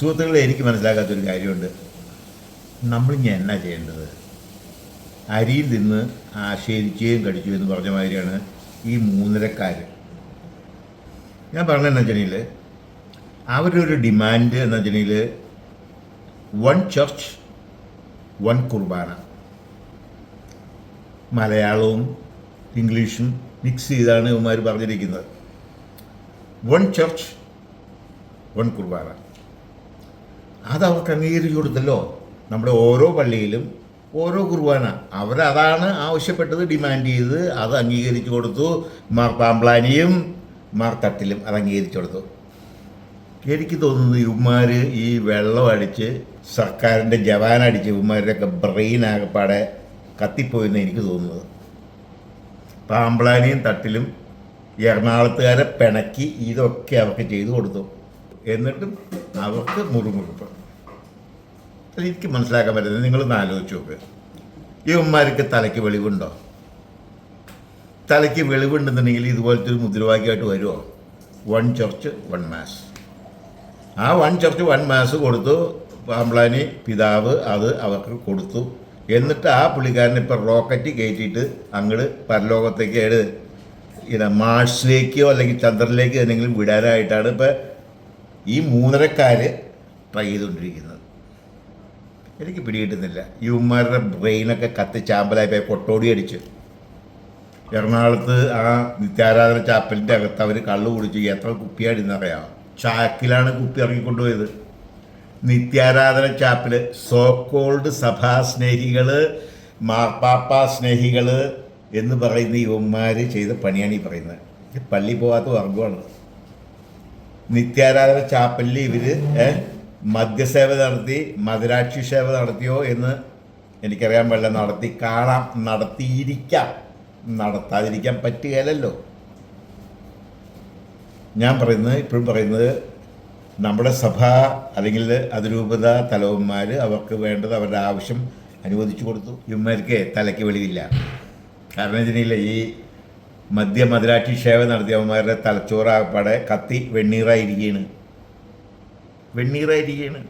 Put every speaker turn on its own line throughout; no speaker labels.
സുഹൃത്തുക്കളെ എനിക്ക് മനസ്സിലാക്കാത്തൊരു കാര്യമുണ്ട്. നമ്മളിനി എന്നാ ചെയ്യേണ്ടത്? അരിയിൽ നിന്ന് ആശേരിക്കുകയും കടിച്ചു എന്ന് പറഞ്ഞ മാതിരിയാണ് ഈ മൂന്നരക്കാർ ഞാൻ പറഞ്ഞതെന്ന് വെച്ചിട്ടുണ്ടെങ്കിൽ അവരുടെ ഒരു ഡിമാൻഡ് എന്ന് വെച്ചിട്ടുണ്ടെങ്കിൽ വൺ ചർച്ച് വൺ കുർബാന. മലയാളവും ഇംഗ്ലീഷും മിക്സ് ചെയ്താണ് ഇവന്മാർ പറഞ്ഞിരിക്കുന്നത്. വൺ ചർച്ച് വൺ കുർബാന. അത് അവർക്ക് അംഗീകരിച്ചു കൊടുത്തല്ലോ. നമ്മുടെ ഓരോ പള്ളിയിലും ഓരോ കുർബാന. അവരതാണ് ആവശ്യപ്പെട്ടത് ഡിമാൻഡ് ചെയ്ത് അത് അംഗീകരിച്ചു കൊടുത്തു. മാർ പാമ്പ്ലാനിയും മാർ തട്ടിലും അത് അംഗീകരിച്ചു കൊടുത്തു. എനിക്ക് തോന്നുന്നു ഇവന്മാർ ഈ വെള്ളം അടിച്ച് സർക്കാരിന്റെ ജവാനടിച്ച് ഇവന്മാരുടെയൊക്കെ ബ്രെയിൻ ആകെപ്പാടെ കത്തിപ്പോയെന്ന് എനിക്ക് തോന്നുന്നത്. പാമ്പ്ലാനിയും തട്ടിലും എറണാകുളത്തുകാരെ പിണക്കി ഇതൊക്കെ അവർക്ക് ചെയ്തു കൊടുത്തു. എന്നിട്ടും അവർക്ക് മുറുമുറുപ്പ്. അത് എനിക്ക് മനസ്സിലാക്കാൻ പറ്റുന്നത് നിങ്ങളൊന്ന് ആലോചിച്ച് നോക്ക്. ഈ ഉമ്മാർക്ക് തലയ്ക്ക് വെളിവുണ്ടോ? തലയ്ക്ക് വെളിവുണ്ടെന്നുണ്ടെങ്കിൽ ഇതുപോലത്തെ ഒരു മുദ്രാവാക്യമായിട്ട് വരുമോ വൺ ചർച്ച് വൺ മാസ് ആ വൺ ചർച്ച് വൺ മാസ് കൊടുത്തു. പാമ്പ്ലാനി പിതാവ് അത് അവർക്ക് കൊടുത്തു. എന്നിട്ട് ആ പുള്ളിക്കാരൻ ഇപ്പം റോക്കറ്റ് കയറ്റിയിട്ട് അങ്ങോട്ട് പരലോകത്തേക്ക് ഏത്? ഇങ്ങനെ മാർസിലേക്കോ അല്ലെങ്കിൽ ചന്ദ്രനിലേക്കോ എന്തെങ്കിലും വിടാനായിട്ടാണ് ഇപ്പം ഈ മൂന്നരക്കാർ ട്രൈ ചെയ്തുകൊണ്ടിരിക്കുന്നത്. എനിക്ക് പിടികിട്ടുന്നില്ല. ഈ ഉമ്മാരുടെ ബ്രെയിനൊക്കെ കത്തി ചാമ്പലായി പോയി കൊട്ടോടി അടിച്ച്. എറണാകുളത്ത് ആ നിത്യാരാധന ചാപ്പലിന്റെ അകത്ത് അവർ കള്ളു കുടിച്ചു എത്ര കുപ്പിയാടിന്നറിയാം? ചാക്കിലാണ് കുപ്പി ഇറങ്ങിക്കൊണ്ടുപോയത്. നിത്യാരാധന ചാപ്പിൽ സോ കോൾഡ് സഭാ സ്നേഹികൾ മാർപ്പാപ്പ സ്നേഹികൾ എന്ന് പറയുന്ന യുവന്മാർ ചെയ്ത പണിയാണ് ഈ പറയുന്നത്. പള്ളി പോകാത്ത വർഗമാണ് നിത്യാരാധന ചാപ്പലിൽ ഇവർ മദ്യസേവ നടത്തി മധുരാക്ഷി സേവ നടത്തിയോ എന്ന് എനിക്കറിയാൻ പാടില്ല. നടത്തി കാണാം നടത്തിയിരിക്കാം. നടത്താതിരിക്കാൻ പറ്റുകയല്ലോ ഞാൻ പറയുന്നത് ഇപ്പോഴും പറയുന്നത് നമ്മുടെ സഭ അല്ലെങ്കിൽ അതിരൂപത തലവന്മാർ അവർക്ക് വേണ്ടത് അവരുടെ ആവശ്യം അനുവദിച്ചു കൊടുത്തു. ഇവന്മാർക്ക് തലയ്ക്ക് വെളിവില്ല. കാരണം ഇതിനില്ല ഈ മദ്യ മധുരാറ്റി സേവ നടത്തിയവന്മാരുടെ തലച്ചോറാകപ്പാടെ കത്തി വെണ്ണീറായിരിക്കുകയാണ് വെണ്ണീറായിരിക്കുകയാണ്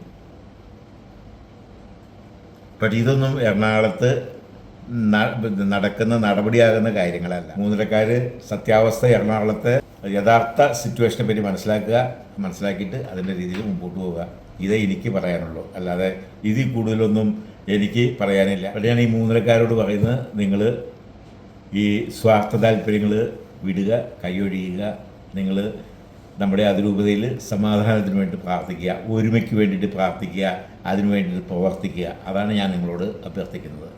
പക്ഷേ ഇതൊന്നും എറണാകുളത്ത് നടക്കുന്ന നടപടിയാകുന്ന കാര്യങ്ങളല്ല. മൂന്നരക്കാർ സത്യാവസ്ഥ എറണാകുളത്തെ യഥാർത്ഥ സിറ്റുവേഷനെ പറ്റി മനസ്സിലാക്കുക മനസ്സിലാക്കിയിട്ട് അതിന്റെ രീതിയിൽ മുമ്പോട്ട് പോവുക. ഇതേ എനിക്ക് പറയാനുള്ളൂ. അല്ലാതെ ഇതിൽ കൂടുതലൊന്നും എനിക്ക് പറയാനില്ല. പക്ഷേ ഞാൻ ഈ മൂന്നരക്കാരോട് പറയുന്നത്. നിങ്ങൾ ഈ സ്വാർത്ഥ താല്പര്യങ്ങൾ വിടുക കൈയൊഴിയുക നിങ്ങൾ നമ്മുടെ അതിരൂപതയിൽ സമാധാനത്തിന് വേണ്ടി പ്രാർത്ഥിക്കുക ഒരുമയ്ക്ക് വേണ്ടിയിട്ട് പ്രാർത്ഥിക്കുക അതിനു വേണ്ടിയിട്ട് പ്രവർത്തിക്കുക. അതാണ് ഞാൻ നിങ്ങളോട് അഭ്യർത്ഥിക്കുന്നത്.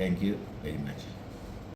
Thank you very much